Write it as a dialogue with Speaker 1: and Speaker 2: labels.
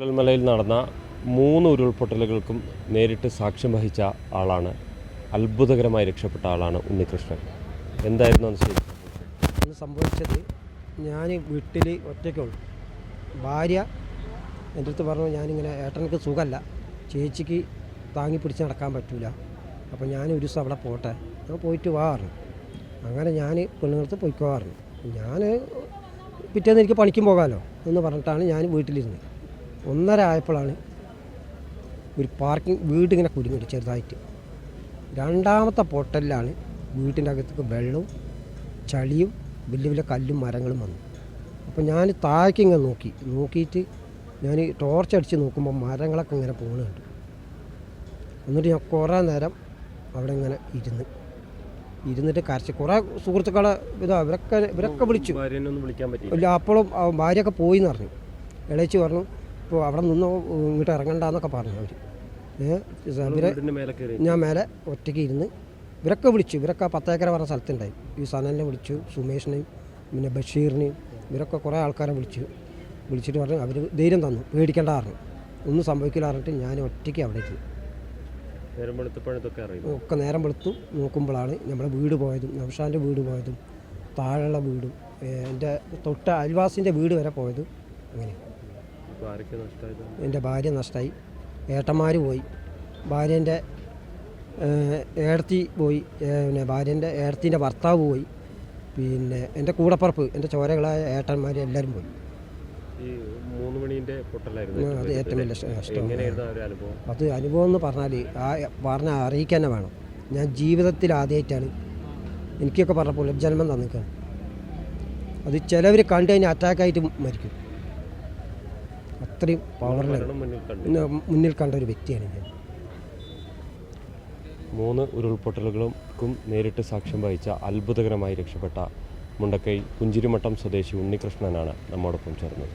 Speaker 1: ചുരൽമലയിൽ നടന്ന മൂന്ന് ഉരുൾപൊട്ടലുകൾക്കും നേരിട്ട് സാക്ഷ്യം വഹിച്ച ആളാണ് അത്ഭുതകരമായി രക്ഷപ്പെട്ട ആളാണ് ഉണ്ണികൃഷ്ണൻ. എന്തായിരുന്നു അന്ന് ശരി?
Speaker 2: അന്ന് സംഭവിച്ചത് ഞാൻ വീട്ടിൽ ഒറ്റയ്ക്കുള്ളൂ ഭാര്യ എന്റെ അടുത്ത് പറഞ്ഞു ഞാനിങ്ങനെ ഏട്ടനക്ക് സുഖമല്ല ചേച്ചിക്ക് താങ്ങി പിടിച്ച് നടക്കാൻ പറ്റില്ല അപ്പോൾ ഞാൻ ഒരു ദിവസം അവിടെ പോട്ടെ. ഞാൻ പോയിട്ട് പറഞ്ഞു. അങ്ങനെ ഞാൻ പെണ്ണുങ്ങൾക്ക് പോയിക്കോ പറഞ്ഞു. ഞാൻ പിറ്റേന്ന് എനിക്ക് പണിക്കും പോകാമല്ലോ എന്ന് പറഞ്ഞിട്ടാണ് ഞാൻ വീട്ടിലിരുന്നത്. ഒന്നര ആയപ്പോഴാണ് ഒരു പാർക്കിംഗ് വീടിങ്ങനെ കുരുങ്ങിട്ട് ചെറുതായിട്ട് രണ്ടാമത്തെ പൊട്ടലിലാണ് വീട്ടിന്റെ അകത്തേക്ക് വെള്ളവും ചളിയും വലിയ വലിയ കല്ലും മരങ്ങളും വന്നു അപ്പോൾ ഞാൻ താഴേക്ക് ഇങ്ങനെ നോക്കി നോക്കിയിട്ട് ഞാൻ ടോർച്ച് അടിച്ച് നോക്കുമ്പോൾ മരങ്ങളൊക്കെ ഇങ്ങനെ പോകുന്നുണ്ട് എന്നിട്ട് ഞാൻ കുറേ നേരം അവിടെ ഇങ്ങനെ ഇരുന്ന് ഇരുന്നിട്ട് കരച്ച് കുറേ സുഹൃത്തുക്കളെ ഇതാ ഇവരൊക്കെ ഇവരൊക്കെ വിളിച്ചു പറ്റില്ല അപ്പോഴും ഭാര്യയൊക്കെ പോയി എന്ന് പറഞ്ഞു ഇളയിച്ച് പറഞ്ഞു ഇപ്പോൾ അവിടെ നിന്ന് ഇങ്ങോട്ട് ഇറങ്ങണ്ടെന്നൊക്കെ പറഞ്ഞു അവർ ഇവരെ ഞാൻ മേലെ ഒറ്റയ്ക്ക് ഇരുന്ന് ഇവരൊക്കെ വിളിച്ചു. ഇവരൊക്കെ പത്തേക്കര പറഞ്ഞ സ്ഥലത്തുണ്ടായി. ഈ സനലിനെ വിളിച്ചു സുമേഷിനെയും പിന്നെ ബഷീറിനെയും ഇവരൊക്കെ കുറേ ആൾക്കാരെ വിളിച്ചു. വിളിച്ചിട്ട് പറഞ്ഞു അവർ ധൈര്യം തന്നു പേടിക്കേണ്ട പറഞ്ഞു. ഒന്നും സംഭവിക്കില്ല പറഞ്ഞിട്ട് ഞാൻ ഒറ്റയ്ക്ക് അവിടെ ഇരുന്നു.
Speaker 1: നേരം വെളുത്തപ്പോഴത്തൊക്കെ
Speaker 2: ഒക്കെ നേരം വെളുത്തു നോക്കുമ്പോഴാണ് നമ്മുടെ വീട് പോയതും നൗഷാന്റെ വീട് പോയതും താഴെയുള്ള വീടും എന്റെ തൊട്ട അയൽവാസിന്റെ വീട് വരെ പോയതും അങ്ങനെ
Speaker 1: അപ്പോൾ ആരൊക്കെ നഷ്ടമായത്
Speaker 2: എന്റെ ഭാര്യ നഷ്ടമായി ഏട്ടന്മാർ പോയി. ഭാര്യന്റെ ഏടത്തി പോയി. പിന്നെ ഭാര്യന്റെ ഏടത്തിന്റെ ഭർത്താവ് പോയി. പിന്നെ എന്റെ കൂടപ്പറപ്പ് എന്റെ ചോരകളായ ഏട്ടന്മാർ എല്ലാവരും പോയി. അത് ഏറ്റവും വലിയ നഷ്ടം. അത് അനുഭവം എന്ന് പറഞ്ഞാൽ ആ പറഞ്ഞ അറിയിക്കാൻ തന്നെ വേണം. ഞാൻ ജീവിതത്തിൽ ആദ്യമായിട്ടാണ് എനിക്കൊക്കെ പറഞ്ഞപ്പോൾ ജന്മം തന്നിക്കാണ് അത് ചിലവർ കണ്ടു കഴിഞ്ഞാൽ അറ്റാക്കായിട്ട് മരിക്കും. അത്രയും പവറിൽ മുന്നിൽ കണ്ട. ഒരു വ്യക്തിയാണ് ഞാൻ.
Speaker 1: മൂന്ന് ഉരുൾപൊട്ടലുകൾക്കും നേരിട്ട് സാക്ഷ്യം വഹിച്ച അത്ഭുതകരമായി രക്ഷപ്പെട്ട മുണ്ടക്കൈ പുഞ്ചിരിമട്ടം സ്വദേശി ഉണ്ണികൃഷ്ണനാണ് നമ്മോടൊപ്പം ചേർന്നത്.